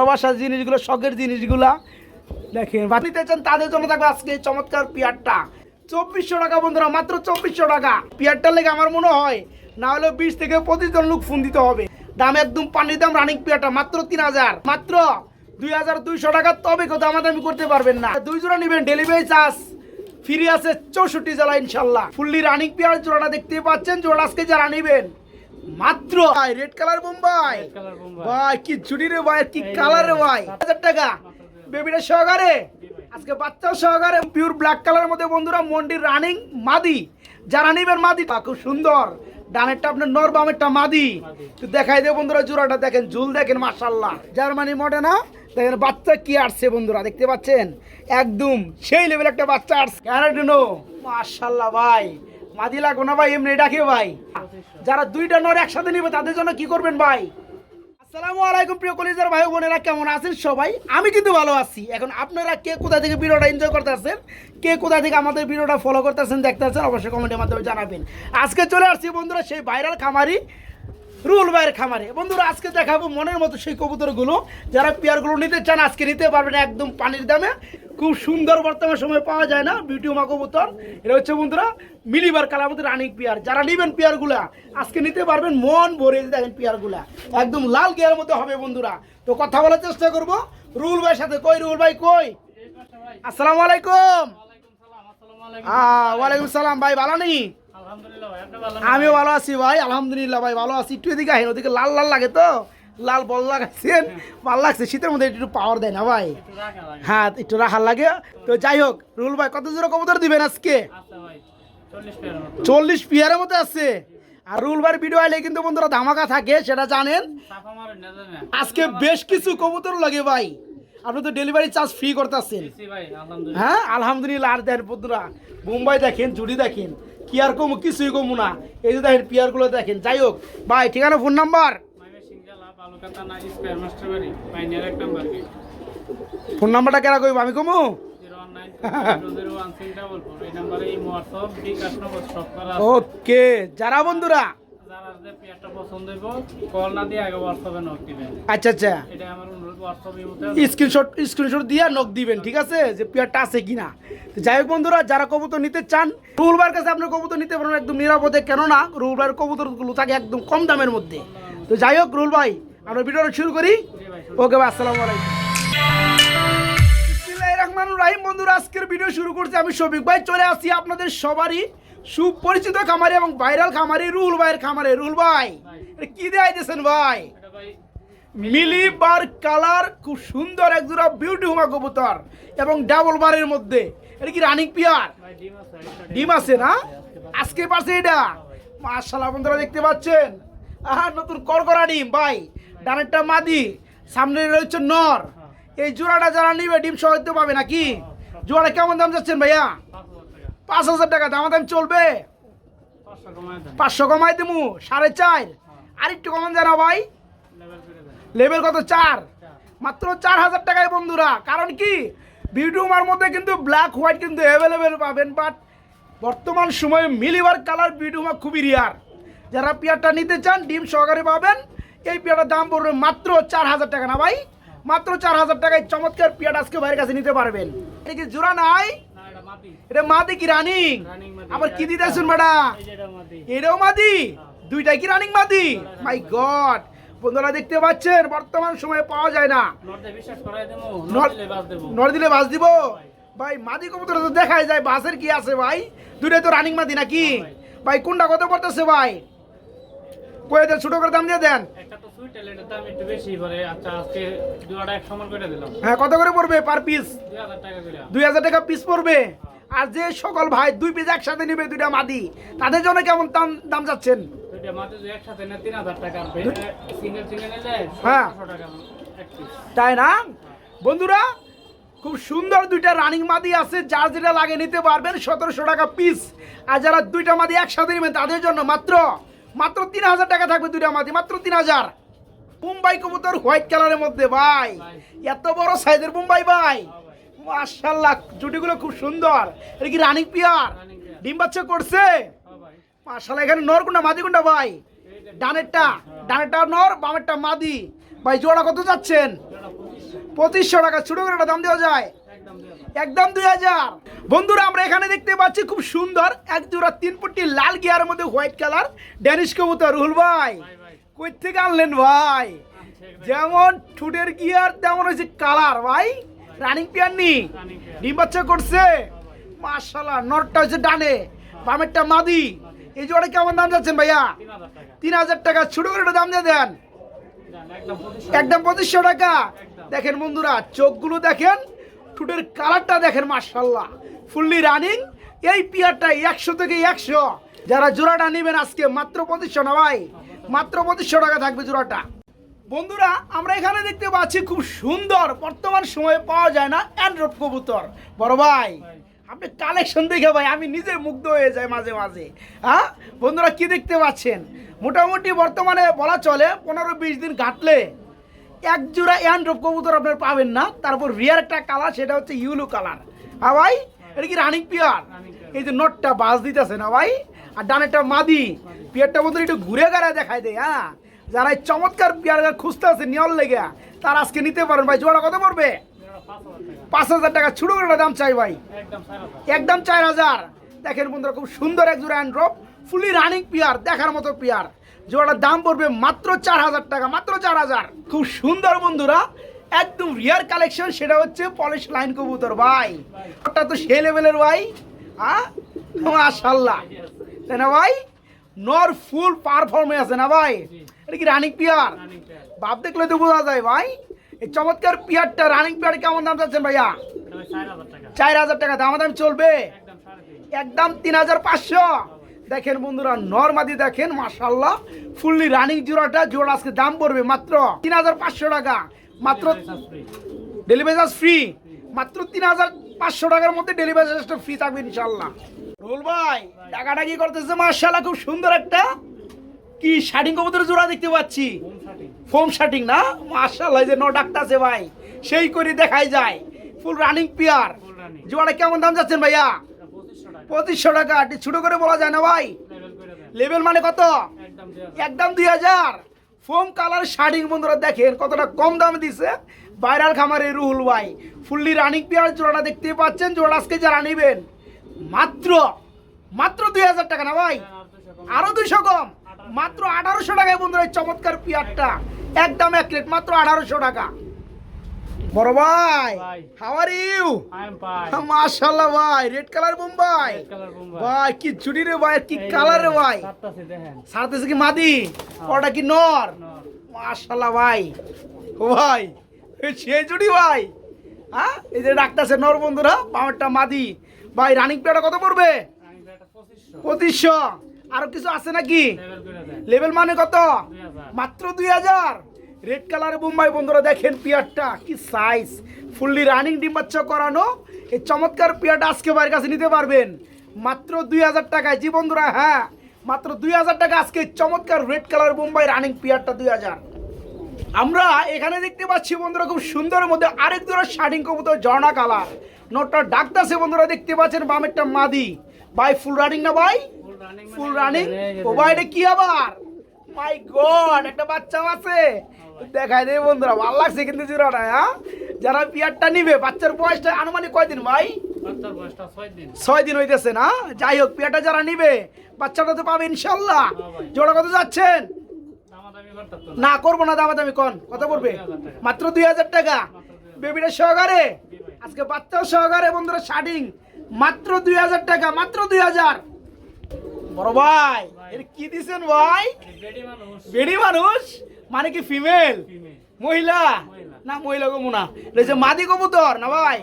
ভালোবাসার জিনিসগুলো, শখের জিনিসগুলা। দেখেন বা নিতে চান তাদের জন্য থাকবে আজকে চমৎকার পিয়ারটা। চব্বিশশো টাকা বন্ধুরা, মাত্র চব্বিশশো টাকা। পিয়ারটার লেগে আমার মনে হয়, না হলে বিশ থেকে পঁচিশ জন লোক ফোন দিতে হবে। দাম একদম পানির দাম রানিং পিয়ারটা, মাত্র তিন হাজার। মাত্র দুই হাজার দুইশো টাকা, তবে কত দামাদামি করতে পারবেন না। দুই জোড়া নেবেন ডেলিভারি চার্জ ফ্রি আছে চৌষট্টি জেলা ইনশাল্লাহ। ফুললি রানিং পেয়ার, জোড়াটা দেখতে পাচ্ছেন জোড়া আজকে যারা নেবেন মাত্র। রেড কালার বোম্বাই ভাই কি চুরি রে ভাই কি কালার রে ভাই। হাজার টাকা। বেবিটা সহকারে। আজকে বাচ্চা সহকারে। পিওর ব্ল্যাক কালারের মধ্যে বন্ধুরা মন্ডির রানিং মাদি। যারা নেবেন মাদি খুব সুন্দর। ডানেরটা আপনার নর বামেরটা মাদি। তো দেখাই দেব বন্ধুরা জোড়াটা দেখেন ঝুল দেখেন মাশাল্লাহ জার্মানি মডে না? দেখেন বাচ্চা কি আসছে বন্ধুরা দেখতে পাচ্ছেন? একদম সেই লেভেল একটা বাচ্চা আসছে। ক্যারাটিনো মাশাল্লাহ ভাই। মাদি গোনা ভাই, এমনি ডাকে ভাই। যারা দুইটা নর একসাথে নিবে, তাদের জন্য কি করবেন ভাই? আসসালামু আলাইকুম প্রিয় কলিজার ভাই বোনেরা, কেমন আছেন সবাই? আমি কিন্তু ভালো আছি। এখন আপনারা কে কোথা থেকে ভিডিওটা এনজয় করতেছেন, কে কোথা থেকে আমাদের ভিডিওটা ফলো করতেছেন, দেখতেছেন, অবশ্যই কমেন্টের মাধ্যমে জানাবেন। আজকে চলে আসছি বন্ধুরা, সেই ভাইরাল খামারি রুল ভাইয়ের খামারে। বন্ধুরা আজকে দেখাবো মনের মতো সেই কবুতরগুলো যারা পেয়ারগুলো নিতে চান আজকে নিতে পারবেন একদম পানির দামে। খুব সুন্দর বর্তমান সময় পাওয়া যায় না বিউটি মা কবুতর। এটা হচ্ছে বন্ধুরা মিলিবার কালার মধ্যে রানিং পেয়ার। যারা নেবেন পেয়ারগুলা আজকে নিতে পারবেন মন ভরে দেখেন পেয়ারগুলা। একদম লাল গিয়ার মতো হবে বন্ধুরা। তো কথা বলার চেষ্টা করব। রুল ভাইয়ের সাথে কই রুল ভাই কই? আসসালামু আলাইকুম। ওয়ালাইকুম সালাম ভাই ভালো নেই? আপনি ভালো আমিও ভালো আছি ভাই আলহামদুলিল্লাহ ভাই ভালো আছি। একটু এদিকে আহেন ওদিকে লাল লাল লাগে তো। লাল বল লাগাচ্ছেন ভালো লাগছে শীতের মধ্যে একটু পাওয়ার দেয় না ভাই। হ্যাঁ একটু রাখার লাগে। তো যাই হোক রুল ভাই কত জোর কবুতর দিবেন আজকে? আচ্ছা ভাই, 40 টাকার মতো। চল্লিশ পিয়ারের মতো আছে। আর রুল ভাইয়ের ভিডিও আইলে কিন্তু বন্ধুরা ধামাকা থাকে সেটা জানেন? আজকে বেশ কিছু কবুতর লাগে ভাই। আপনি তো ডেলিভারি চার্জ ফ্রি করতেছেন। হ্যাঁ আলহামদুলিল্লাহ। আর দেন বন্ধুরা মুম্বাই দেখেন জুড়ি দেখেন। কি আর কমু কিছুই কমু না এই যে দেখেন পিয়ারগুলো দেখেন যাই হোক ভাই ঠিকানা ফোন নাম্বার। ফোন নাম্বারটা কেনা কইব আমি কমু 019-001-344 এই নাম্বারে ইমো, হোয়াটসঅ্যাপ, বিকাশ নগদ সব করা আছে। ওকে যারা বন্ধুরা যে পেয়ারটা পছন্দ হইব, কল না দিয়ে আগে হোয়াটসঅ্যাপে নক দিবেন। আচ্ছা আচ্ছা। এটাই আমার অনুরোধ, হোয়াটসঅ্যাপ স্ক্রিনশট স্ক্রিনশট দিয়ে নক দিবেন ঠিক আছে? যে পেয়ারটা আছে কিনা। তো যাই হোক বন্ধুরা যারা কবুতর নিতে চান রুলবার কাছে আপনার কবুতর নিতে পারেন একদম নিরাপদে। কেননা রুলবার কবুতরগুলো থাকে একদম কম দামের মধ্যে। তো যাই হোক রুল ভাই আমরা ভিডিওটা শুরু করি। ওকে ভাই আসসালামু আলাইকুম। বিসমিল্লাহির রহমানির বন্ধুরা আজকের ভিডিও শুরু করছি আমি শফিক ভাই। চলে আসি আপনাদের সবারই সুপরিচিত খামারি এবং ভাইরাল খামারি রুল ভাইয়ের খামারে। রুল ভাই কি দেখাইতেছেন ভাই? মিলি বার কালার খুব সুন্দর এক জোড়া বিউটি হুমা কবুতর এবং ডাবল বারের মধ্যে। এটা কি রানিং পিয়ার ডিম আছে, না? আজকে পারছে এটা। মাশাআল্লাহ বন্ধুরা দেখতে পাচ্ছেন? আহা নতুন করকরা ডিম ভাই। ডানেরটা মাদি সামনে রয়েছে নর। এই জোড়াটা যারা নিবে ডিম সহ পাবে নাকি? জোড়াটা কেমন দাম যাচ্ছেন ভাইয়া? পাঁচ হাজার টাকা। পাঁচ হাজার দাম দাম চলবে। পাঁচশো কমাই দেবো সাড়ে চার। আর একটু কমান জানা ভাই। লেভেল কত? চার। মাত্র চার হাজার টাকায় বন্ধুরা। কারণ কি? বিউটিউমার মধ্যে কিন্তু ব্ল্যাক হোয়াইট কিন্তু অ্যাভেলেবেল পাবেন বাট বর্তমান সময়ে মিলিবার কালার বিউটিউমার খুবই রিয়ার যারা পেয়ারটা নিতে চান ডিম সহকারে পাবেন। এই পেয়ারটার দাম পড়বে মাত্র চার হাজার টাকা না ভাই? মাত্র চার হাজার টাকায় চমৎকার পেয়ার আজকে ভাইয়ের কাছে নিতে পারবেন। এটা কি জোড়া নাই এটা। এটা মাদি কি রানিং আবার কি দিতেছেন মাটি। এটাও মাদি? দুইটাই কি রানিং মাদি? মাই গড বন্ধুরা দেখতে পাচ্ছেন বর্তমান সময়ে পাওয়া যায় না। নর- দিলে বাস দিব। ভাই। মাদি কবুতর তো দেখাই যায় বাসের কি আছে ভাই? দুইটাই তো রানিং মাদি নাকি? ভাই। কোনটা কত পড়তেছে ভাই? কয়ে দেন ছোট করে দাম দিয়ে দেন। আচ্ছা। হ্যাঁ কত করে পড়বে পার পিস। দুই হাজার টাকা পিস পড়বে? আর যে সকল ভাই দুই পিস একসাথে নিবে দুইটা মাদি তাদের জন্য কেমন দাম দাম যাচ্ছেন? হ্যাঁ। তাই না? বন্ধুরা খুব সুন্দর দুইটা রানিং মাদি আছে যার যেটা লাগে নিতে পারবেন সতেরোশো টাকা পিস আর যারা দুইটা মাদি একসাথে নেবেন তাদের জন্য মাত্র মাত্র তিন হাজার টাকা থাকবে দুইটা মাদি মাত্র তিন হাজার। মুম্বাই কবুতর হোয়াইট কালারের মধ্যে ভাই। এত বড় সাইজের মুম্বাই ভাই, মাশাল্লাহ জুটিগুলো খুব সুন্দর। এটা কি রানিং পিয়ার? ডিম বাচ্চা করছে? হ্যাঁ মাশাল্লাহ এখানে নর কোনটা মাদি কোনটা ভাই? ডানেরটা ডানেরটা নর বামেরটা মাদি। ভাই জোড়া কত যাচ্ছেন? পঁচিশশো। টাকা ছোট করে দাম দেওয়া যায়? একদম দুই হাজার। বন্ধুরা আমরা এখানে দেখতে পাচ্ছি খুব সুন্দর এক জোড়া তিন ফুটি লাল গিয়ারের মধ্যে হোয়াইট কালার ড্যানিশ কবুতর। রুহুল ভাই কই থেকে আনলেন ভাই? যেমন ঠুটের গিয়ার তেমন হয়েছে কালার ভাই। রানিং পিয়ার নি। ডিম বাচ্চা করছে। মাশাল্লাহ নটটা হচ্ছে ডানে বামেরটা মাদি। এই জোড়া কেমন দাম যাচ্ছেন ভাইয়া? তিন হাজার টাকা। ছোট করে দাম দিয়ে দেন। একদম পঁচিশশো টাকা। দেখেন বন্ধুরা চোখগুলো দেখেন ঠুটের কালারটা দেখেন মার্শাল্লাহ ফুললি রানিং এই পিয়ারটা একশো থেকে একশো। যারা জোড়াটা নেবেন আজকে মাত্র পঁচিশশো না ভাই? মাত্র পঁচিশশো টাকা থাকবে জোড়াটা। বন্ধুরা আমরা এখানে দেখতে পাচ্ছি খুব সুন্দর বর্তমান সময়ে পাওয়া যায় না অ্যান্ড্রয়েড কবুতর। বড় ভাই। আপনি কালেকশন দেখে ভাই আমি নিজে মুগ্ধ হয়ে যাই মাঝে মাঝে হ্যাঁ? বন্ধুরা কি দেখতে পাচ্ছেন? মোটামুটি বর্তমানে বলা চলে পনেরো বিশ দিন ঘাটলে এক জোড়া অ্যান্ড্রপ কবুতর আপনার পাবেন না। তারপর রিয়ার একটা কালার সেটা হচ্ছে ইউলো কালার হ্যাঁ ভাই? এটা কি রানিং পিয়ার এই যে নটটা বাজ দিতেছে না ভাই? আর ডানেরটা মাদি। পিয়ারটা বন্ধুরা একটু ঘুরে গাড়ায় দেখায় দেয় হ্যাঁ? যারা এই চমৎকার পিয়ার খুঁজতে আছে নিয়ল লেগে তারা আজকে নিতে পারেন ভাই, জোড়া কত পড়বে? পাঁচ হাজার টাকা ছোটো করে দাম চাই ভাই। একদম চার হাজার। দেখেন বন্ধুরা, খুব সুন্দর এক জোড়া অ্যান্ড্রপ ফুলি রানিং পিয়ার দেখার মতো পিয়ার জোড়াটার দাম পড়বে মাত্র চার হাজার টাকা, মাত্র চার হাজার। খুব সুন্দর বন্ধুরা, একদম রিয়ার কালেকশন সেটা হচ্ছে পলিশ লাইন কবুতর, ভাই। ওটা তো সে লেভেলের ভাই হ্যাঁ মাশাল্লাহ তাই না ভাই? নর ফুল পারফর্মে আছে না ভাই? এটা কি রানিং পিয়ার বাপ দেখলে তো বোঝা যায় ভাই। এই চমৎকার পিয়ারটা রানিং পিয়ার কেমন দাম চাচ্ছেন ভাইয়া? চার হাজার টাকা। দাম দাম চলবে? একদম তিন। হাজার পাঁচশো। দেখেন বন্ধুরা নর্মাদি দেখেন মাশাল্লাহ ফুললি রানিং জোড়াটা জোড়া আজকে দাম পড়বে মাত্র তিন হাজার পাঁচশো টাকা। মাত্র ডেলিভারি চার্জ ফ্রি মাত্র তিন হাজার পাঁচশো টাকার মধ্যে ডেলিভারি চার্জটা ফ্রি থাকবে ইনশাল্লাহ রুল ভাই টাকাটা কি করতেছে? মাশাল্লাহ খুব সুন্দর একটা কি শার্টিং কবুতরের জোড়া দেখতে পাচ্ছি? ফোম শার্টিং না? মাশাল্লাহ এই যে ন ডাকতাছে ভাই। সেই করে দেখাই যায়। Full running pair full running জোড়া কেমন দাম যাচ্ছেন ভাইয়া? পঁচিশশো টাকা। ছোট করে বলা যায় না ভাই? লেভেল মানে কত? একদম দুই হাজার। ফোম কালার শার্টিং বন্ধুরা দেখেন কতটা কম দামে দিছে। ভাইরাল খামারে রুহুল ভাই। ফুললি রানিং পেয়ার জোড়াটা দেখতে পাচ্ছেন। জোড়া আজকে যারা নেবেন মাত্র মাত্র দুই হাজার টাকা না ভাই? আর দুশো আরও দুইশো কম? মাত্র আঠারোশো টাকায় বন্ধুরা এই চমৎকার পেয়ারটা। একদম এক প্লেট মাত্র আঠারোশো টাকা। বড় ভাই ভাই। হাওয়ার ইউ মাশাল্লাহ ভাই রেড কালার বোম্বাই ভাই। কি চুড়ি রে ভাই কি কালার রে ভাই। সারতেছে কি মাদি? ওটা কি নর। মাশাল্লাহ ভাই। ও ভাই সেই জুড়ি ভাই। হ্যাঁ এই যে ডাক্তারছে নর বন্ধুরা পাওয়ারটা মাদি। ভাই রানিং পেয়ারটা কত পড়বে? পঁচিশশো। আরও কিছু আছে নাকি? লেভেল মানে কত? মাত্র দুই হাজার। রেড কালার বোম্বাই বন্ধুরা দেখেন পিয়ারটা কি সাইজ ফুললি রানিং ডিম বাচ্চা করানো। এই চমৎকার পিয়ারটা আজকে বাইরের কাছে নিতে পারবেন। মাত্র দুই হাজার টাকায়। জি বন্ধুরা হ্যাঁ মাত্র দুই হাজার টাকা আজকে চমৎকার রেড কালার বোম্বাই রানিং পিয়ারটা দুই হাজার। আমরা এখানে দেখতে পাচ্ছি বন্ধুরা খুব সুন্দর মধ্যে আরেক ধরনের শার্টিং কবুতর ঝর্ণা কালার নোটটা ডাকতেছে বন্ধুরা দেখতে পাচ্ছেন বামেরটা মাদি। ভাই ফুল রানিং না ভাই? ফুল রানিং ও ভাই এটা কি আবার? মাই গড একটা বাচ্চা আছে। দেখাই দেবে বন্ধুরা ভালো লাগছে কিন্তু জোড়াটা হ্যাঁ? যারা পিয়ারটা নিবে বাচ্চার বয়সটা আনুমানিক কয়দিন ভাই? ছয় দিন। হইতেছে না? যাই হোক পিয়ারটা যারা নিবে বাচ্চাটা তো পাবে ইনশাল্লাহ। হ্যাঁ। জোড়া কত যাচ্ছেন? না। করব না দামা দামি কন। কত পড়বে? মাত্র দুই হাজার টাকা? বেবিটা সহকারে? আজকে বাচ্চাও সহকারে বন্ধুরা শার্টিং মাত্র দুই হাজার টাকা মাত্র দুই হাজার। বড় ভাই এর কি দিছেন ভাই? বেডি মানুষ। মানে কি ফিমেল? মহিলা। না মহিলা গো না। যে মাদি কবুতর না ভাই?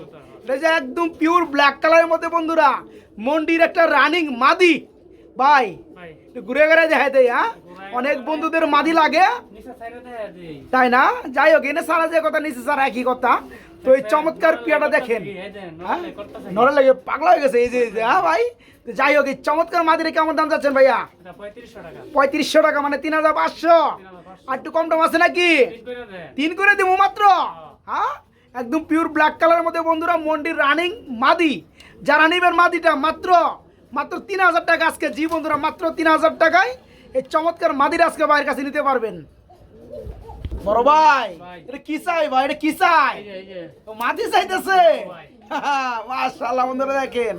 যে একদম পিওর ব্ল্যাক কালারের মধ্যে বন্ধুরা মন্ডির একটা রানিং মাদি। ভাই ঘুরে ঘুরে দেখাই দেয় হ্যাঁ? অনেক বন্ধুদের মাদি লাগে। তাই না? যাই হোক, এনে সারা যে কথা, নিচে সারা একই কথা। তো এই চমৎকার পিয়াটা দেখেন। হ্যাঁ? নরে লাগে, পাগলা হয়ে গেছে, এই যে হ্যাঁ ভাই? যাই হোক, এই চমৎকার মাদিরে কেমন দাম যাচ্ছেন ভাইয়া? পঁয়ত্রিশশো টাকা মানে তিন হাজার পাঁচশো। আর একটু কম দাম আছে নাকি? তিন করে দেবো মাত্র? হ্যাঁ? একদম পিওর ব্ল্যাক কালারের মধ্যে বন্ধুরা, মন্ডির রানিং মাদি। যারা নেবেন মাদিটা, মাত্র মাত্র তিন হাজার টাকা আজকে। জি বন্ধুরা, মাত্র তিন হাজার টাকায়। এই চমৎকার মাদির আজকে বাইরের কাছে নিতে পারবেন। বড় ভাই। এটা কি চাই ভাই? এটা কি চাই? মাটি চাইতেছে। মাশাআল্লাহ বন্ধুরা দেখেন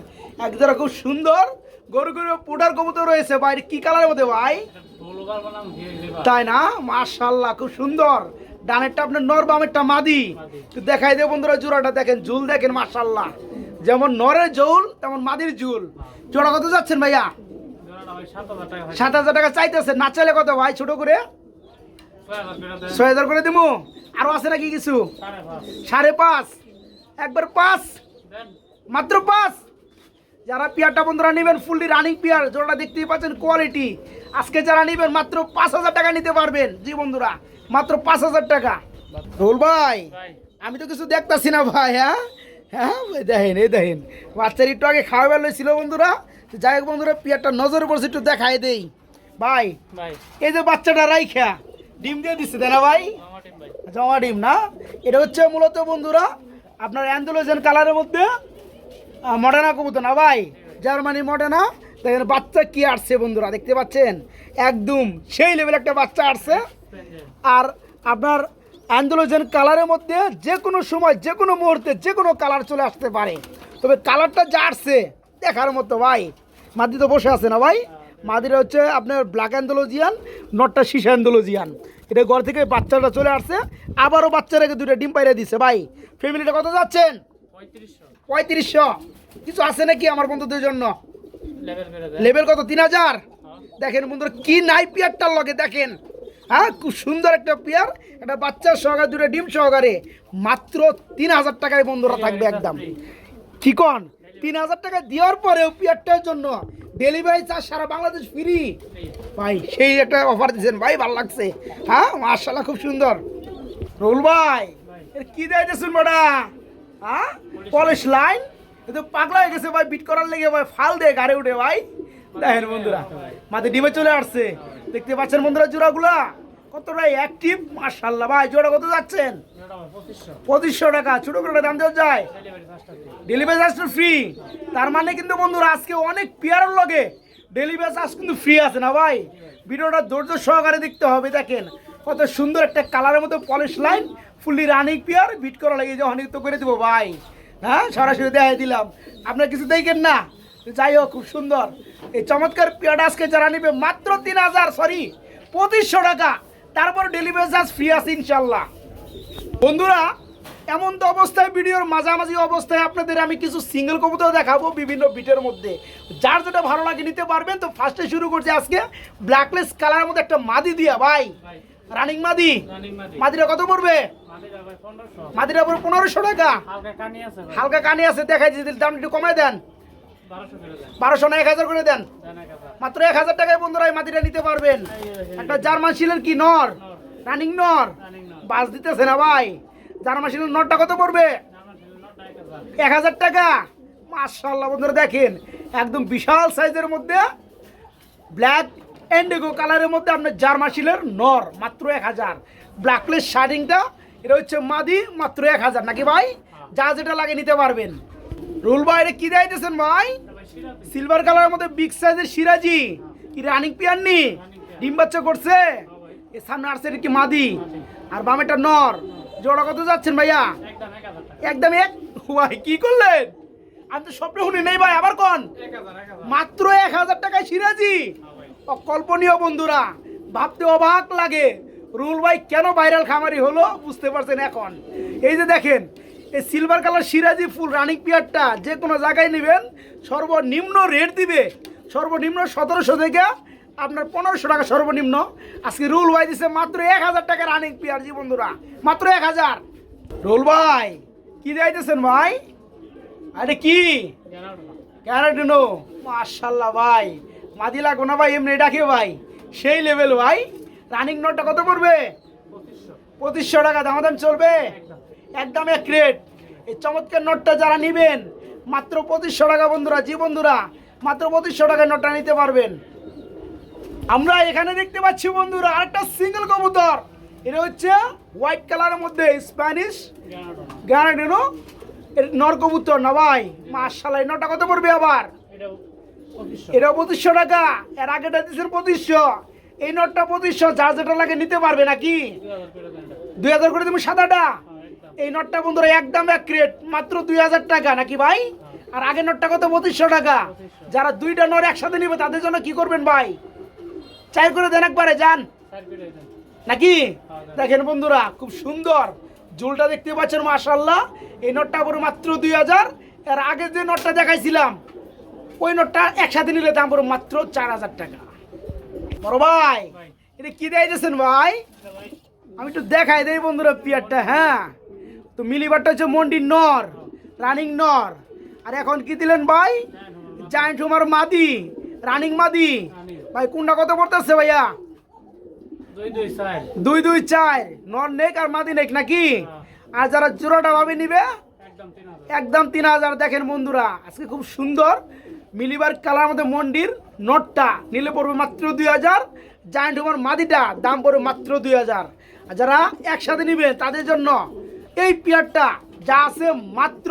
একজোড়া খুব সুন্দর গরু গরু পুটার কবুতর রয়েছে ভাই কি কালারের মধ্যে ভাই? তাই না? মাশাআল্লাহ খুব সুন্দর। ডানেরটা আপনার নর বামেরটা মাদি। মাদি। তো দেখাই দেব বন্ধুরা জোড়াটা দেখেন ঝুল দেখেন মাশাআল্লাহ। যেমন নরের ঝুল তেমন মাদির ঝুল। জোড়া কত যাচ্ছেন ভাইয়া? সাত হাজার টাকা চাইতেছে না চাইলে কত ভাই ছোট করে? ছয় হাজার করে দিবো আরও আছে নাকি কিছু? সাড়ে পাঁচ। একবার পাঁচ। মাত্র পাঁচ। যারা পিয়ারটা বন্ধুরা নেবেন ফুললি রানিং পিয়ার জোড়াটা দেখতেই পাচ্ছেন কোয়ালিটি আজকে যারা নেবেন মাত্র পাঁচ হাজার টাকা নিতে পারবেন। জি বন্ধুরা মাত্র পাঁচ হাজার টাকা। রোল ভাই আমি তো কিছু দেখতাছি না ভাই হ্যাঁ? হ্যাঁ দেখেন এই দেখেন। বাচ্চার একটু আগে খাওয়া বেলা ছিল বন্ধুরা। তো যাই হোক বন্ধুরা পিয়ারটা নজরে পড়ছে একটু দেখাই দেই। ভাই এই যে বাচ্চাটা রাইখা ডিম দিয়ে দিচ্ছে তাই না ভাই? জমা ডিম না? এটা হচ্ছে মূলত বন্ধুরা আপনার অ্যান্ডোলোজেন কালারের মধ্যে মডার্না কবুতর না ভাই? Germany Modena. দেখেন বাচ্চা কি আসছে বন্ধুরা দেখতে পাচ্ছেন? একদম সেই লেভেল একটা বাচ্চা আসছে আর আপনার অ্যান্ডোলোজেন কালারের মধ্যে যে কোনো সময় যে কোনো মুহূর্তে যে কোনো কালার চলে আসতে পারে। তবে কালারটা যা আসছে দেখার মতো, ভাই। মাদি তো বসে আছে না, ভাই? মাদিরা হচ্ছে আপনার ব্ল্যাক অ্যান্ডোলজিয়ান নটটা শিশা অ্যান্ডোলজিয়ান এটা ঘর থেকে বাচ্চাটা চলে আসছে, আবারও বাচ্চাটাকে দুটো ডিম পাইরে দিচ্ছে ভাই। ফ্যামিলিটা কত যাচ্ছেন? পঁয়ত্রিশশো। কিছু আছে নাকি আমার বন্ধুদের জন্য? লেভেল কত? তিন হাজার। দেখেন বন্ধুরা, কি নাই পিয়ারটার লগে, দেখেন। হ্যাঁ খুব সুন্দর একটা পিয়ার। একটা বাচ্চার সহকারে দুটো ডিম সহকারে। মাত্র তিন হাজার টাকায় বন্ধুরা থাকবে একদম। কি কন? তিন হাজার টাকা দেওয়ার পরেও পিয়ারটার জন্য ডেলিভারি চার্জ সারা বাংলাদেশ ফ্রি ভাই সেই একটা অফার দিয়েছেন। ভাই ভালো লাগছে। হ্যাঁ মার্শাল্লাহ খুব সুন্দর। রুল ভাই কি দিয়েছেন বড়া? হ্যাঁ পলিশ লাইন এ তো পাগলা হয়ে গেছে ভাই বিট করার লেগে ভাই ফাল দিয়ে গাড়ি উঠে ভাই। দেখেন বন্ধুরা মাঝে ডিমে চলে আসছে। দেখতে পাচ্ছেন বন্ধুরা জোড়াগুলা? কতটা অ্যাক্টিভ মার্শাল্লাহ ভাই জোড়া কত যাচ্ছেন? পঁচিশশো। টাকা ছোট করে দাম দেওয়া যায়। ডেলিভারি চার্জটা ফ্রি তার মানে কিন্তু বন্ধুরা আজকে অনেক পিয়ারের লগে ডেলিভারি চার্জ কিন্তু ফ্রি আছে না ভাই? ভিডিওটা ধৈর্য সহকারে দেখতে হবে দেখেন। কত সুন্দর একটা কালারের মতো polish line fully running pair bit করা লাগে যে অনেক তো করে দেবো ভাই। হ্যাঁ সরাসরি দেখাই দিলাম। আপনার কিছু দেখেন না? যাই হোক খুব সুন্দর। এই চমৎকার পিয়ারটা আজকে যারা নিবে মাত্র তিন হাজার সরি পঁচিশশো টাকা। তারপর ডেলিভারি চার্জ ফ্রি আছে ইনশাল্লাহ বন্ধুরা এমন তো অবস্থায় ভিডিওর মাঝামাঝি অবস্থায় আপনাদের আমি কিছু সিঙ্গেল কবুতর দেখাবো বিভিন্ন বিটের মধ্যে। যার যেটা ভালো লাগে নিতে পারবেন তো ফার্স্টে শুরু করছি আজকে ব্ল্যাকলেস কালারের মধ্যে একটা মাদি দিয়া ভাই। রানিং মাদি? রানিং মাদি। মাদিটা কত পড়বে? পনেরোশো। পড়বে পনেরোশো টাকা? হালকা কানি আছে দেখাই দিতে দাম একটু কমাই দেন। বারোশো না এক হাজার করে দেন? মাত্র এক হাজার টাকায় বন্ধুরা এই মাদিটা নিতে পারবেন। একটা জার্মান শিলের কি নর। রানিং নর? বাস দিতেছে না ভাই। জার্মান শিলের নরটা কত পড়বে? এক হাজার। এক হাজার টাকা? মার্শাল্লাহ বন্ধুরা দেখেন একদম বিশাল সাইজের মধ্যে ব্ল্যাক এন্ডিগো কালারের মধ্যে আপনার জার্মাশিলের নর মাত্র এক হাজার। ব্ল্যাকলেস শার্টিংটা এটা হচ্ছে মাদি মাত্র এক হাজার। নাকি ভাই? যা যেটা লাগে নিতে পারবেন। রুল বাইরে কি দিতেছেন ভাই? সিলভার কালারের মধ্যে বিগ সাইজের সিরাজি। কি রানিং পিয়ার নি? ডিম বাচ্চা করছে? এর সামনে আসছে কি মাদি? আর বামেটা নর। জোড়া কত যাচ্ছেন ভাইয়া? একদম এক ভাই কি করলেন? আমি তো স্বপ্নে শুনি নেই ভাই, আবার কোন? মাত্র এক হাজার টাকায় সিরাজি। অকল্পনীয় বন্ধুরা, ভাবতে অবাক লাগে। রুল ভাই কেন ভাইরাল খামারি হলো বুঝতে পারছেন এখন। এই যে দেখেন এই silver colour Siraji full running পিয়ারটা যে কোনো জায়গায় নেবেন, সর্বনিম্ন রেট দিবে, সর্বনিম্ন সতেরোশো থেকে আপনার পনেরোশো টাকা সর্বনিম্ন। আজকে রুল ভাই দিছে মাত্র এক হাজার টাকা রানিক পিয়ার জি বন্ধুরা, মাত্র এক হাজার। রুল ভাই, কি দিতেছেন ভাই? আরে কি? ক্যারাটিনো মাশাল্লাহ ভাই মাদিলা কোনা ভাই, এমনি ডাকে ভাই। সেই লেভেল ভাই রানিং নোটটা কত পড়বে? পঁচিশশো। টাকা, দামাদাম চলবে? একদম এক রেট এই চমৎকার নোটটা যারা নিবেন মাত্র পঁচিশশো টাকা বন্ধুরা জি বন্ধুরা মাত্র পঁচিশশো টাকায় নোটটা নিতে পারবেন। আমরা এখানে দেখতে পাচ্ছি বন্ধুরা আরেকটা সিঙ্গেল কবুতর। এটা হচ্ছে হোয়াইট কালারের মধ্যে স্প্যানিশ জানাব না নর কবুতর না ভাই? মার্শাল্লাহ এই নটা কত পড়বে আবার? এটা পঁচিশশো। টাকা। এর আগেটা দিচ্ছেন পঁচিশশো। এই নটটা পঁচিশশো যার যেটা লাগে নিতে পারবে নাকি? দুই হাজার করে তুমি সাদাটা? হ্যাঁ, এই নটটা বন্ধুরা একদম এক রেট মাত্র দুই হাজার টাকা নাকি ভাই? আর আগের নটটা কত? পঁচিশশো টাকা। যারা দুইটা নট একসাথে নিবে তাদের জন্য কি করবেন ভাই? চাই করে দেন একবারে যান। নাকি? দেখেন বন্ধুরা খুব সুন্দর। জুলটা দেখতে পাচ্ছেন মাশাল্লাহ এই নটটা পড়ে মাত্র দুই হাজার। এর আগে যে নটটা দেখাইছিলাম ওই নটটা একসাথে নিলে দাম পড়ে মাত্র চার হাজার টাকা। বড় ভাই এটা কি ভাই? ভাই। আমি একটু দেখাই দেই বন্ধুরা পিয়ারটা হ্যাঁ। তো মিলিবারটা হচ্ছে মন্ডির নর, রানিং নর। আর এখন কি দিলেন ভাই। জায়েন্ট হুমার মাদি রানিং মাদি ভাই, কোনটা কত পড়তেছে ভাইয়া? দুই দুই, চার। নর নেক আর মাদি নেক নাকি। আর যারা জোড়াটা ভাবে নিবে, একদম তিন হাজার। একদম তিন হাজার দেখেন বন্ধুরা, আজকে খুব সুন্দর মিলিবার কালার মধ্যে মন্ডির নটটা। নিলে পড়বে মাত্র দুই হাজার। জায়েন্ট হুমার মাদিটা দাম পড়বে মাত্র দুই হাজার। আর যারা একসাথে নিবে, তাদের জন্য এই পেয়ারটা যা আছে মাত্র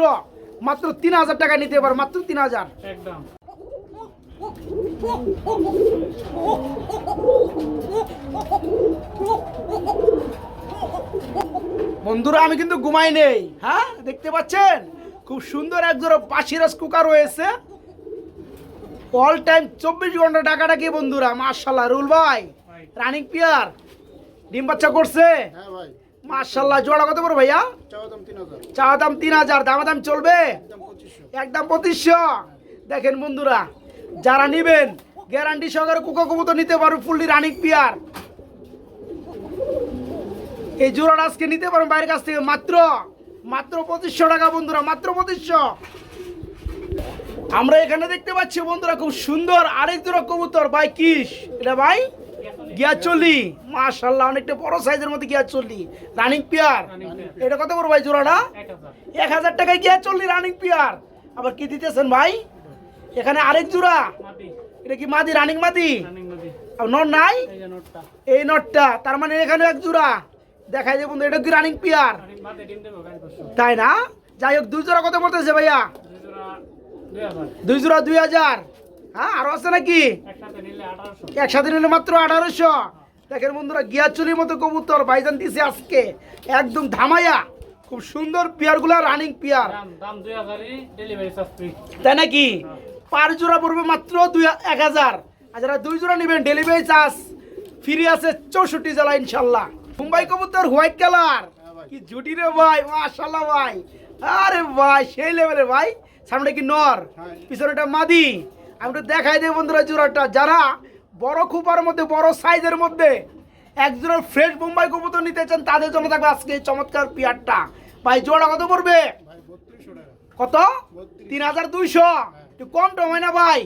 মাত্র তিন হাজার টাকা নিতে পারে মাত্র তিন হাজার। একদম। বন্ধুরা আমি কিন্তু ঘুমাই নেই হ্যাঁ? দেখতে পাচ্ছেন? খুব সুন্দর এক জোড়া পাশিরাস কুকার রয়েছে। অল টাইম চব্বিশ ঘণ্টা টাকাটা কি বন্ধুরা? মার্শাল্লাহ রুল ভাই ভাই। Running pair. ডিম বাচ্চা করছে? হ্যাঁ ভাই। মার্শাল্লাহ জোড়া কত করে ভাইয়া? চাওয়া দাম তিন হাজার দাম দামা চলবে? একদম পঁচিশশো। দেখেন বন্ধুরা, যারা নিবেন গ্যারান্টি সহকারে কুকা কবুতর নিতে পারবে ফুললি রানিং পিয়ার এই জোড়াটা আজকে নিতে পারবেন বাইরের কাছ থেকে, মাত্র মাত্র পঁচিশশো টাকা বন্ধুরা, মাত্র পঁচিশশো। আমরা এখানে দেখতে পাচ্ছি বন্ধুরা, খুব সুন্দর আরেক জোড়া কবুতর, ভাই কিস এটা ভাই? গিয়া চলি। মাশাল্লাহ অনেকটা বড় সাইজের মধ্যে গিয়া চলি। Running pair. এটা কত বড় ভাই জোড়াটা? এক হাজার। টাকায় গিয়া চললি রানিং পিয়ার আবার কি দিতেছেন ভাই? এখানে আরেক জোড়া। এটা কি মাদি রানিং মাদি? নর নাই? এই নোটটা। তার মানে এখানে এক জোড়া। দেখাই বন্ধু এটা কি রানিং পিয়ার দেবো তাই না? যাই হোক দুই জোড়া কত বলতেছে ভাইয়া? দুই জোড়া দুই হাজার। হ্যাঁ আরও আছে নাকি? একসাথে নিলে মাত্র আঠারোশো। দেখেন বন্ধুরা গিয়াচুরির মতো কবুতর ভাইজান দিছে আজকে। একদম ধামাইয়া। খুব সুন্দর পিয়ারগুলা রানিং পিয়ার। তাই নাকি? পার জোড়া পড়বে মাত্র দুই এক হাজার। আর যারা দুই জোড়া নেবেন ডেলিভারি চার্জ ফ্রি আছে চৌষট্টি জেলা ইনশাল্লাহ। মুম্বাই কবুতর হোয়াইট কালার কি জুটি রে ভাই মাশাল্লাহ ভাই। আরে ভাই সেই লেভেলে ভাই। সামনে কি নর? হ্যাঁ। পিছনেটা মাদি। আমি একটু দেখাই দেই বন্ধুরা জোড়াটা। যারা বড় খুপার মধ্যে বড় সাইজের মধ্যে এক জোড়া ফ্রেশ মুম্বাই কবুতর নিতে চান তাদের জন্য থাকবে আজকে এই চমৎকার পিয়ারটা। ভাই জোড়া কত পড়বে? কত? তিন হাজার দুইশো। একটু কম টম হয় না ভাই?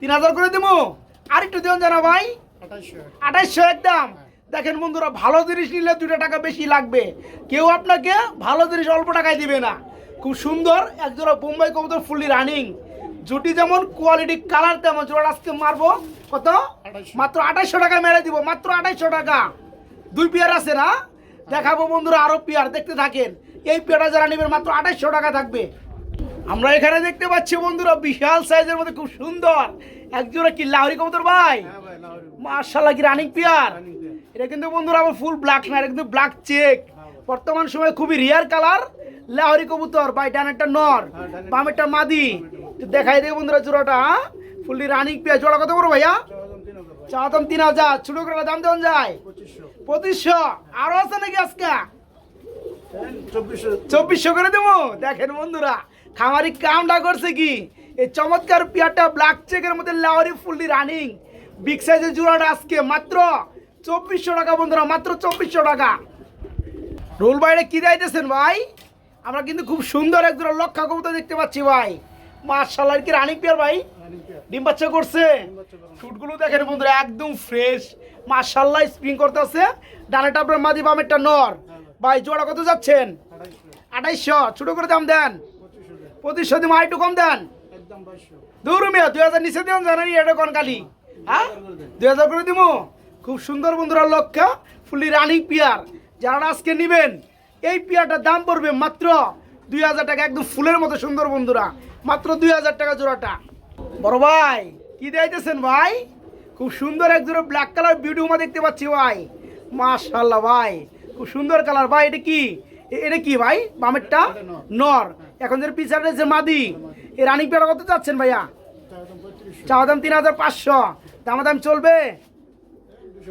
তিন হাজার করে দিন দেবো আর একটু দেবেন জানা ভাই। আঠাইশশো। একদম। দেখেন বন্ধুরা ভালো জিনিস নিলে দুটো টাকা বেশি লাগবে। কেউ আপনাকে ভালো জিনিস অল্প টাকায় দিবে না। খুব সুন্দর একজোড়া বোম্বাই কবুতর ফুললি রানিং জুটি যেমন কোয়ালিটি কালার তেমন জোড়া আজকে মারবো কত? মাত্র আঠাইশশো টাকা মেরে দিব মাত্র আঠাইশশো টাকা। দুই পেয়ার আছে না? দেখাবো বন্ধুরা আরও পেয়ার দেখতে থাকেন। এই পেয়ারটা যারা নেবেন মাত্র আঠাইশশো টাকা থাকবে। আমরা এখানে দেখতে পাচ্ছি বন্ধুরা বিশাল সাইজের মধ্যে খুব সুন্দর। একজোড়া কি লাহরি কবুতর ভাই? হ্যাঁ ভাই লাহোরি মার্শাল্লাহ কি রানিং রানিং পেয়ার। এটা কিন্তু বন্ধুরা আমার ফুল ব্ল্যাক না এটা কিন্তু ব্ল্যাক চেক বর্তমান সময়ে খুবই রিয়ার কালার লাহরি কবুতর বাই ডানেরটা নর হ্যাঁ, বামেরটা মাদি। একটু দেখাই দেবে বন্ধুরা জোড়াটা ফুললি রানিং পিয়ার জোড়া কত বড় ভাইয়া? চাওয়া তিন হাজার ভাই। চা দাম তিন হাজার। ছোট করে দাম দেওয়া যায়? পঁচিশশো। আরও আছে নাকি আজকে? চব্বিশশো। করে দেবো? দেখেন বন্ধুরা খামারি কামটা করছে কি? এই চমৎকার পিয়ারটা ব্ল্যাক চেকের মধ্যে লাহরি ফুললি রানিং। বিগ সাইজের জোড়াটা আজকে মাত্র চব্বিশশো টাকা বন্ধুরা মাত্র চব্বিশশো টাকা। রোল বাইরে কি যাইতেছেন ভাই? আমরা কিন্তু খুব সুন্দর এক জোড়া লক্ষা কবুতর দেখতে পাচ্ছি ভাই। মার্শাল্লাহ কি রানিং পিয়ার ভাই? ডিম বাচ্চা করছে। শুটগুলো দেখেন বন্ধুরা একদম ফ্রেশ মার্শাল্লাহ স্প্রিং করতেছে। ডানাটা আপনার মাদি বামেরটা নর। ভাই জোড়া কত যাচ্ছেন? আঠাইশশো। ছোট করে দাম দেন। পঁচিশশো দিন। আরেকটু কম দেন। দূর দুই হাজার নিচে দেন জানানি এটা কোন কালি? হ্যাঁ দুই হাজার করে দিব খুব সুন্দর বন্ধুরা লক্ষ্য ফুলি রানিং পিয়ার যারা আজকে নিবেন এই পিয়ারটার দাম পড়বে মাত্র দুই হাজার টাকা, একদম ফুলের মতো সুন্দর বন্ধুরা। মাত্র দুই হাজার টাকা জোড়াটা। বড় ভাই, কি দিয়েছেন ভাই? খুব সুন্দর এক জোড়া ব্ল্যাক কালার বিউটি উমা দেখতে পাচ্ছি ভাই। মাশাল্লাহ ভাই, খুব সুন্দর কালার ভাই, এটা কি? এ- এটা কি ভাই? বামেরটা? নর। এখন যে পিছার রয়েছে মাদি এই রানিং পেয়ারা কত চাচ্ছেন ভাইয়া? চাওয়া দাম তিন হাজার পাঁচশো। দামা দাম চলবে?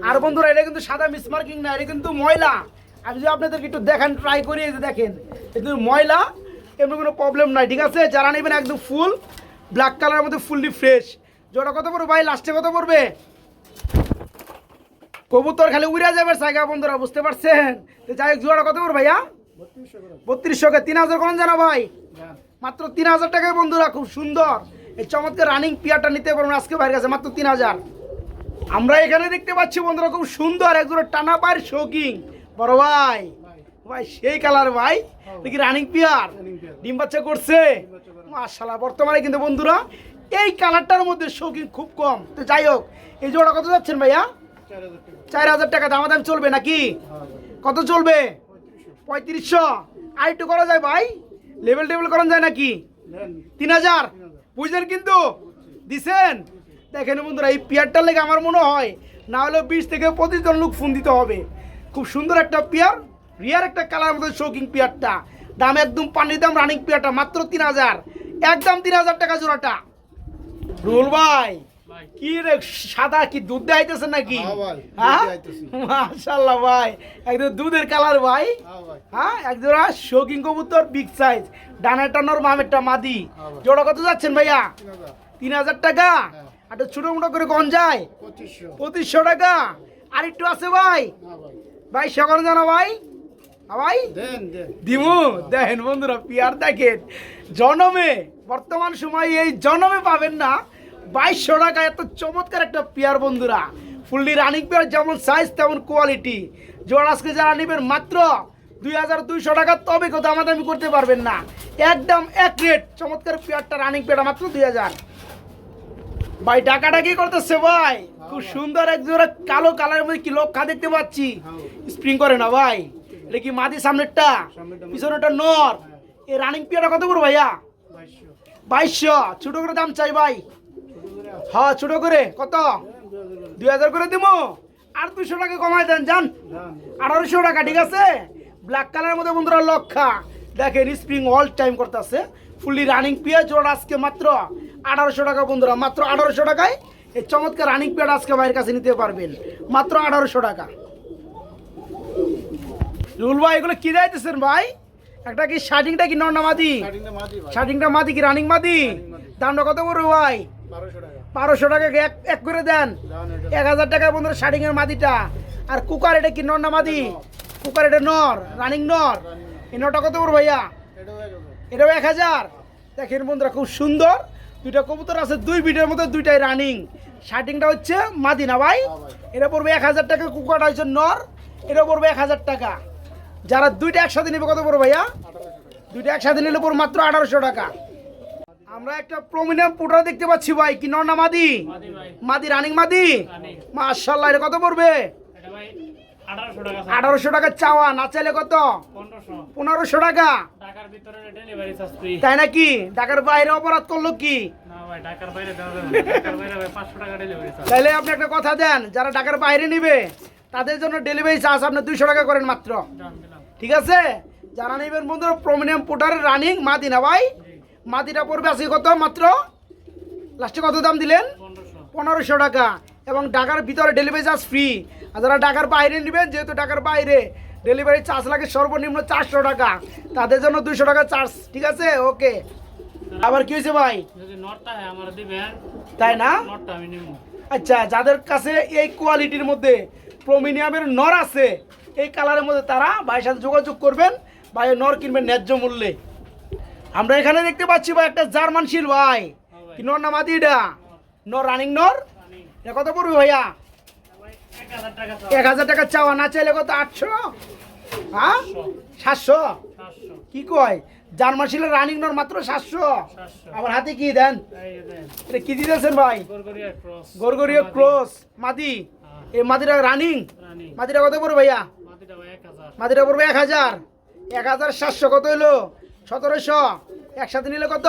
আর বন্ধুরা, এটা কিন্তু সাদা মিসমার্কিং না, এটা কিন্তু ময়লা। আমি যদি আপনাদেরকে একটু দেখেন ট্রাই করি এই যে দেখেন কিন্তু ময়লা এমনি কোনো প্রবলেম নাই ঠিক আছে? যারা নেবেন একদম ফুল ব্ল্যাক কালারের মধ্যে ফুললি ফ্রেশ জোড়া কত পড়বে ভাই? লাস্টে কত পড়বে? কবুতর খালি উড়ে যাবে সাইগা বন্ধুরা বুঝতে পারছেন? তো যাই হোক জোড়া কত পড়বে ভাইয়া? বত্রিশশো করে তিন হাজার কোন জানা ভাই? মাত্র তিন হাজার টাকায় বন্ধুরা খুব সুন্দর। এই চমৎকার রানিং পিয়ারটা নিতে পারবেন আজকে বাইরে গেছে মাত্র তিন হাজার। আমরা এখানে দেখতে পাচ্ছি বন্ধুরা খুব সুন্দর একজোড়া টানা পায়ের শৌকিং বড় ভাই। ভাই। সেই কালার ভাই। দেখি রানিং পিয়ার ডিম বাচ্চা করছে? করে। বর্তমানে কিন্তু বন্ধুরা এই কালারটার মধ্যে শৌকিং খুব কম। তো যাই হোক এই জোড়া কত যাচ্ছেন ভাইয়া? চার হাজার টাকা। টাকা দামাদাম চলবে নাকি? হ্যাঁ কত চলবে? পঁয়ত্রিশশো। আর একটু করা যায় ভাই? লেভেল টেবিল করা যায় নাকি? তিন হাজার। বুঝলেন কিন্তু? দিছেন? দেখেন বন্ধুরা এই পেয়ারটার লেগে আমার মনে হয় না হলে বিশ থেকে পঁচিশ জন লোক ফোন দিতে হবে। খুব সুন্দর একটা পেয়ার রিয়ার একটা কালার মধ্যে শৌকিং পেয়ারটা। দাম একদম পানির দাম রানিং পেয়ারটা মাত্র তিন হাজার। একদম তিন হাজার টাকা জোড়াটা। রুল ভাই কি রে সাদা কি দুধ দেখাইতেছেন নাকি? হ্যাঁ হ্যাঁ? দেখাইতেছি। মাশাল্লাহ ভাই একদম দুধের কালার ভাই। হ্যাঁ হ্যাঁ একজোড়া শৌকিং কবুতর বিগ সাইজ ডানাটা নর মামেরটা মাদি। জোড়া কত যাচ্ছেন ভাইয়া? তিন হাজার। টাকা। আর একটু ছোটো মোটো করে কন যায় পঁচিশশো টাকা? আর একটু আছে ভাই। ভাই সকাল জানা ভাই? ভাই? দিমু দেখেন বন্ধুরা পিয়ার দেখেন। জনমে বর্তমান সময়ে এই জনমে পাবেন না। বাইশশো টাকা এত চমৎকার একটা পেয়ার বন্ধুরা। ফুললি রানিং পেয়ার যেমন সাইজ তেমন কোয়ালিটি জোড় আজকে যারা নেবেন মাত্র দুই হাজার দুইশো টাকা তবে কত দামাদামি করতে পারবেন না। একদম এক রেট চমৎকার পেয়ারটা রানিং পেয়ারটা মাত্র দুই হাজার। ভাই টাকাটা কি করতেছে ভাই? খুব সুন্দর এক জোড়া কালো কালারের মধ্যে কি লক্ষা দেখতে পাচ্ছি। হ্যাঁ। স্প্রিং করে না ভাই। এটা কি মাদি সামনেরটা। পিছনেরটা নর। এই রানিং পিয়াটা কত করে ভাইয়া? বাইশশো। ছোট করে দাম চাই ভাই। হ্যাঁ ছোট করে। কত? দুই হাজার করে দিব আর দুশো টাকা কমাই দেন যান যান আঠারোশো টাকা ঠিক আছে? ব্ল্যাক কালারের মধ্যে বন্ধুরা লক্ষা দেখেন স্প্রিং অল টাইম করতেছে। ফুললি রানিং পিয়া জোড় আজকে মাত্র আঠারোশো টাকা বন্ধুরা। মাত্র আঠারোশো টাকায় এই চমৎকার রানিং পিয়াটা আজকে ভাইয়ের কাছে নিতে পারবেন। মাত্র আঠারোশো টাকা। রুল ভাই এগুলো কি যাইতেছেন ভাই? একটা কি শার্টিংটা কি নর্না মাদি? শার্টিংটা মাদি কি রানিং মাদি? দামটা কত পড়বে ভাই? বারোশো টাকা। এক এক করে দেন? এক হাজার টাকা বন্ধুরা শার্টিং এর মাদিটা। আর কুকার এটা কি নর না মাদি? কুকার এটা নর রানিং নর। এই নটা কত পড়বে ভাইয়া? এটাও এক হাজার। দেখেন বন্ধুরা খুব সুন্দর। দুইটা কবুতর আছে, দুই বিটের মধ্যে দুইটাই রানিং শার্টিংটা হচ্ছে মাদি না ভাই। এটা পড়বে এক হাজার টাকা, কুকারটা হচ্ছে নর। এটা পড়বে এক হাজার টাকা। যারা দুইটা একসাথে নেবে কত পড়বে ভাইয়া? দুইটা একসাথে নিলে পড়বে মাত্র আঠারোশো টাকা। আমরা একটা প্রমিনিয়াম পুটার দেখতে পাচ্ছি ভাই। কি নর না মাদি? মাদি রানিং মাদি? রানি মাশাল্লাহ, এটা কত পড়বে? আঠারোশো টাকা চাওয়া না চাইলে কত? পনেরোশো। টাকা? তাই নাকি? ঢাকার বাইরে অপরাধ করল কি? তাইলে আপনি একটা কথা দেন যারা ঢাকার বাইরে নিবে তাদের জন্য ডেলিভারি চার্জ আপনি দুইশো টাকা করেন মাত্র। ঠিক আছে? যারা নেবেন বন্ধুরা প্রমিনিয়াম পুটারের রানিং মাদি না ভাই। মাদিটা পড়বে আছে কত মাত্র? লাস্টে কত দাম দিলেন? পনেরোশো। পনেরোশো টাকা। এবং ঢাকার ভিতরে ডেলিভারি চার্জ ফ্রি আর যারা ঢাকার বাইরে নেবেন যেহেতু ঢাকার বাইরে ডেলিভারি চার্জ লাগে সর্বনিম্ন চারশো টাকা। তাদের জন্য দুশো টাকা চার্জ ঠিক আছে? ওকে আবার কি হয়েছে ভাই? হয় তাই না? আচ্ছা যাদের কাছে এই কোয়ালিটির মধ্যে প্রমিনিয়ামের নর আছে এই কালারের মধ্যে তারা ভাইয়ের সাথে যোগাযোগ করবেন। ভাই নর কিনবেন ন্যায্য মূল্যে। আমরা এখানে দেখতে পাচ্ছি ভাই একটা জার্মান শিল ভাই। কি নর না মাদি এটা নর রানিং নর? এটা কত পড়বে ভাইয়া? ভাই এক হাজার টাকা চাওয়া না চাইলে কত? আটশো? হ্যাঁ? সাতশো? কি কয়? জার্মান শিলের রানিং নর মাত্র সাতশো। আবার হাতে কি দেন? এটা কি দিতেছেন ভাই? গরগরিয়া ক্রস। মাদি। এই মাদিটা রানিং? রানি। মাদিটা কত পড়বে ভাইয়া? হাজার। পড়বে এক হাজার। এক হাজার সাতশো কত হইল? সতেরোশো। একসাথে নিলে কত?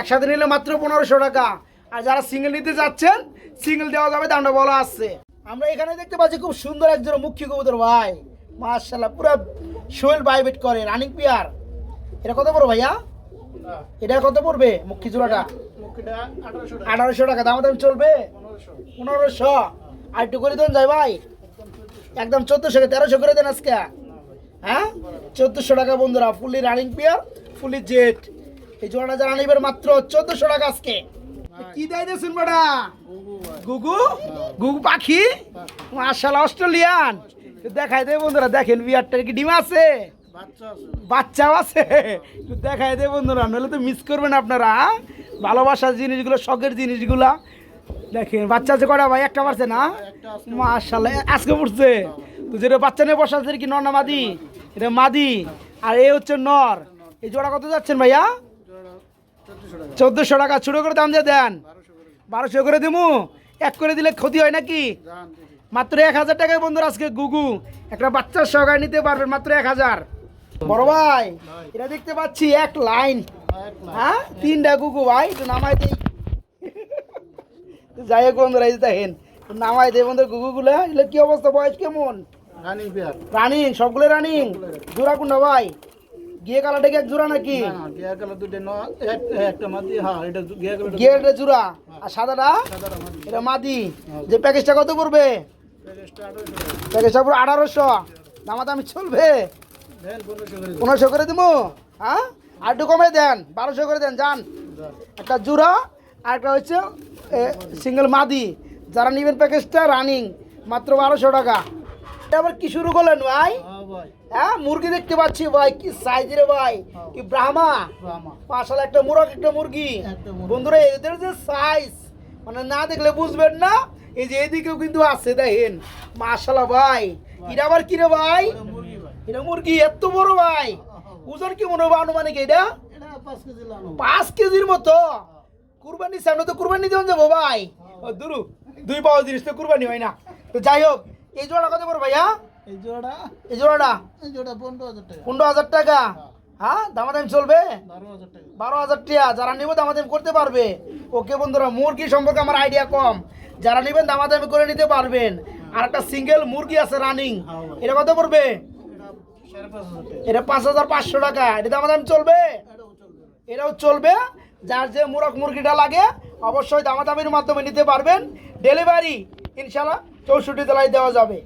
একসাথে নিলে মাত্র পনেরোশো টাকা। আর যারা সিঙ্গেল নিতে যাচ্ছেন সিঙ্গেল দেওয়া যাবে দামটা বলা আছে। আমরা এখানে দেখতে পাচ্ছি খুব সুন্দর একজন মুখ্য কবুতর ভাই। মার্শাল্লাহ পুরো শোয়েল বাইবেট করে রানিং পিয়ার এটা কত পড়ো ভাইয়া। এটা কত পড়বে মুখ্য জোড়াটা? আঠারোশো টাকা। দাম দাম চলবে? পনেরোশো। আর একটু করে দেন যাই ভাই। একদম চোদ্দোশো তেরোশো করে দেন আজকে। হ্যাঁ? চোদ্দোশো টাকা বন্ধুরা fully running pair fully jet এই জোড়াটা যারা নিবেন মাত্র চোদ্দোশো টাকা আজকে। কি দেয় দেখুন বেটা গুগু? গুগু পাখি? মার্শাল অস্ট্রেলিয়ান। দেখাই দেয় বন্ধুরা, দেখেন, বিয়ারটার কি ডিম আছে? বাচ্চাও আছে। দেখাই দেয় বন্ধুরা, নাহলে তো মিস করবেন আপনারা হ্যাঁ? ভালোবাসার জিনিসগুলো, শখের জিনিসগুলা। দেখেন, বাচ্চা আছে কটা ভাই? একটা পারছে না? মাশাল্লাহ আজকে পড়ছে। তো যেটা বাচ্চা নিয়ে বসা কি নর না মাদি? এটা মাদি। আর এ হচ্ছে নর। এই জোড়া কত যাচ্ছেন ভাইয়া? চোদ্দোশো টাকা। ছোটো করে দাম দিয়ে দেন। বারোশো করে দিমু। এক করে দিলে ক্ষতি হয় নাকি? মাত্র এক হাজার টাকায় বন্ধুরা আজকে গুগু। একটা বাচ্চার সহকারে নিতে পারবেন মাত্র এক হাজার। বড় ভাই এটা দেখতে পাচ্ছি এক লাইন। হ্যাঁ? তিনটা গুগু ভাই একটু নামাই দিই। যাই হোক বন্ধুরা এই দেখেন নামাই দেয় বন্ধুরা গুগুগুলো। এগুলো কি অবস্থা? বয়স কেমন? রানিং রানিং সবগুলো রানিং জোড়া কোনটা ভাই। গিয়ে কালাটা কি এক জোড়া নাকি? না না কালার দুটো ন একটা মাদি হ্যাঁ এটা কালার জোড়া? আর সাদাটা? এটা মাদি। যে প্যাকেজটা কত পড়বে? প্যাকেজটা পুরো আঠারোশো। দামাদামি চলবে? পনেরোশো করে। দেবো। হ্যাঁ? আর একটু কমে দেন বারোশো করে দেন যান। যান। একটা জোড়া আর একটা হচ্ছে সিঙ্গেল মাদি। যারা নেবেন প্যাকেজটা রানিং মাত্র বারোশো টাকা। এটা আবার কি শুরু করলেন ভাই? হ্যাঁ হ্যাঁ মুরগি দেখতে পাচ্ছি ভাই কি সাইজ রে ভাই কি ব্রাহ্মা। পাশাল একটা মুরগ একটা মুরগি। বন্ধুরা এদের যে সাইজ মানে না দেখলে বুঝবেন না এই যে এদিকেও কিন্তু আছে দেখেন। মাশাল্লাহ ভাই এটা আবার কি রে ভাই? এটা মুরগি এত বড় ভাই। ওজন কি মনে হবে আনুমানিক এটা? পাঁচ কেজির মতো? কুরবানি সামনে তো কুরবানি দেওয়া যাব ভাই। ও দুরু দুই পাওয়া জিনিস তো কুরবানি হয় না। তো যাই হোক এই জোড়া কত বড় ভাইয়া? এই জোড়া এই জোড়াটা? এই জোড়া পনেরো হাজার টাকা। পনেরো হাজার টাকা? হ্যাঁ। দামাদাম চলবে? বারো হাজার টাকা। যারা নেবে দামাদাম করতে পারবে। ওকে বন্ধুরা মুরগি সম্পর্কে আমার আইডিয়া কম। যারা নেবেন দামাদামি করে নিতে পারবেন। আর একটা সিঙ্গেল মুরগি আছে রানিং এটা কত পড়বে? এটা পাঁচ হাজার পাঁচশো টাকা। এটা দামাদাম চলবে? এটাও চলবে। এটাও চলবে। যার যে মুরগ মুরগিটা লাগে অবশ্যই দামাদামির মাধ্যমে নিতে পারবেন। ডেলিভারি ইনশাল্লাহ চৌষট্টি তলায় দেওয়া যাবে।